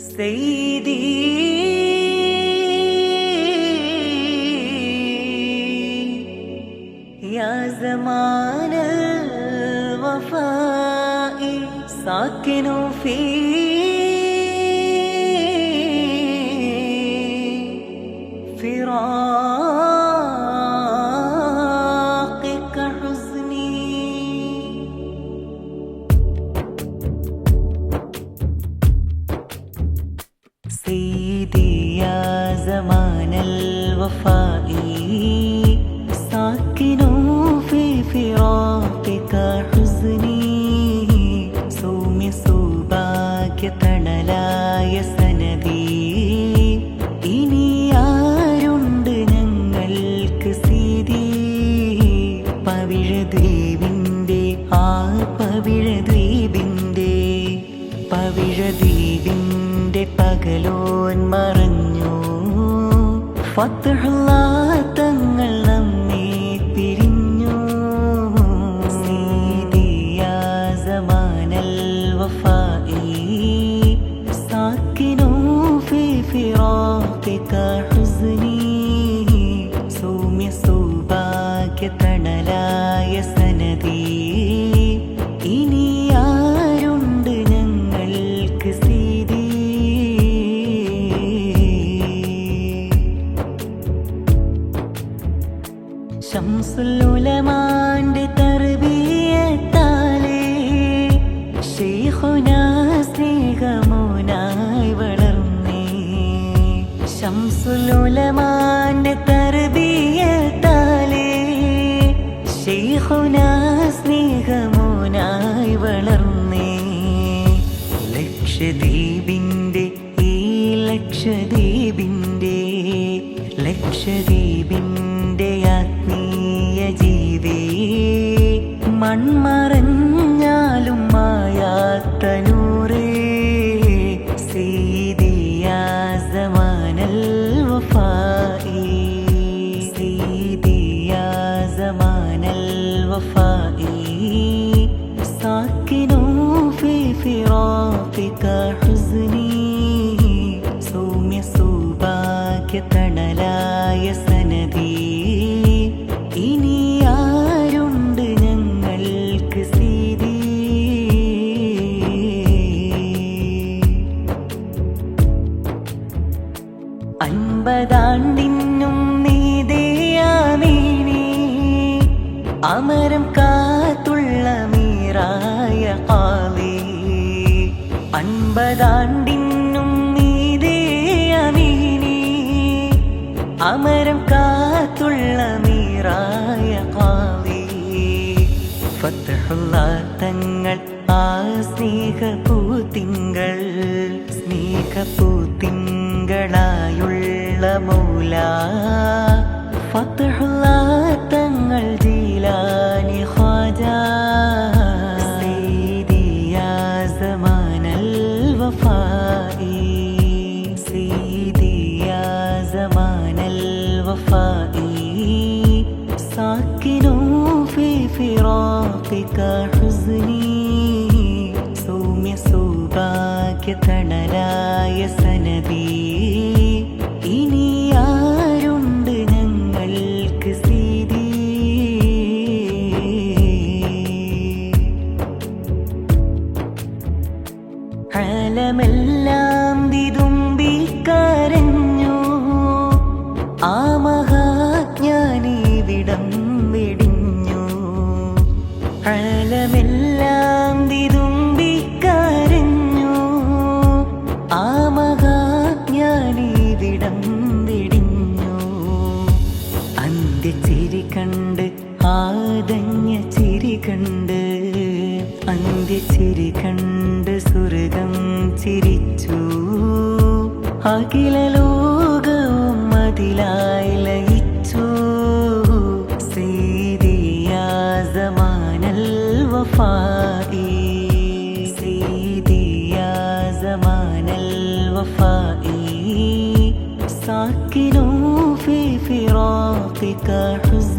سيدي يا زمان الوفاء ساكن في സൗഭാഗ്യതണലായ സനതി ഇനി ആരുണ്ട് ഞങ്ങൾക്ക് സ്ഥിതി പവിഴദ്വീപിന്റെ ആ പവിഴദ്വീപിന്റെ പവിഴദ്വീപിന്റെ പകലോൻ മറഞ്ഞു. ഫത്തുഹുള്ള فراقك حزني ശൈഖുന സ്നേഹമോനായി വളർന്നേ. ലക്ഷദ്വീപിന്റെ ഈ ലക്ഷദ്വീപിന്റെ ലക്ഷദ്വീപിന്റെ ആത്മീയ ജീവേ മൺമറഞ്ഞാലും സമാനൽ വഫായി ساكن في فراقك حزني സൗമ്യ സൗഭാഗ്യതണലായ സനദി ഇനി ആരുണ്ട് ഞങ്ങൾക്ക് സീതി അൻപതാണ്ടിനും അമരം കാത്തുള്ള മീറായ കാളി. അൻപതാണ്ടിന്നും നീതേയമീനി അമരം കാത്തുള്ള മീറായ കാളി. ഫത്തുള്ള തങ്ങൾ ആ സ്നേഹപൂത്തിങ്കൾ. സ്നേഹപൂത്തിങ്കളായുള്ള മൗല. सोमे सोभाग्य കണ്ട് ആദഞ്ഞ ചിരി കണ്ട് അന്ത്യച്ചിരി കണ്ട് സ്വർഗം ചിരിച്ചു അഖില ലോകവും അതിലായി ലയിച്ചു സീദിയ സമാനൽ വഫായി സീദിയ സമാനൽ വഫായി ساكن في فراقك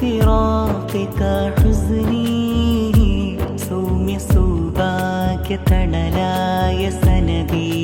فراقك حزني سوم سوداك تنلاي سندي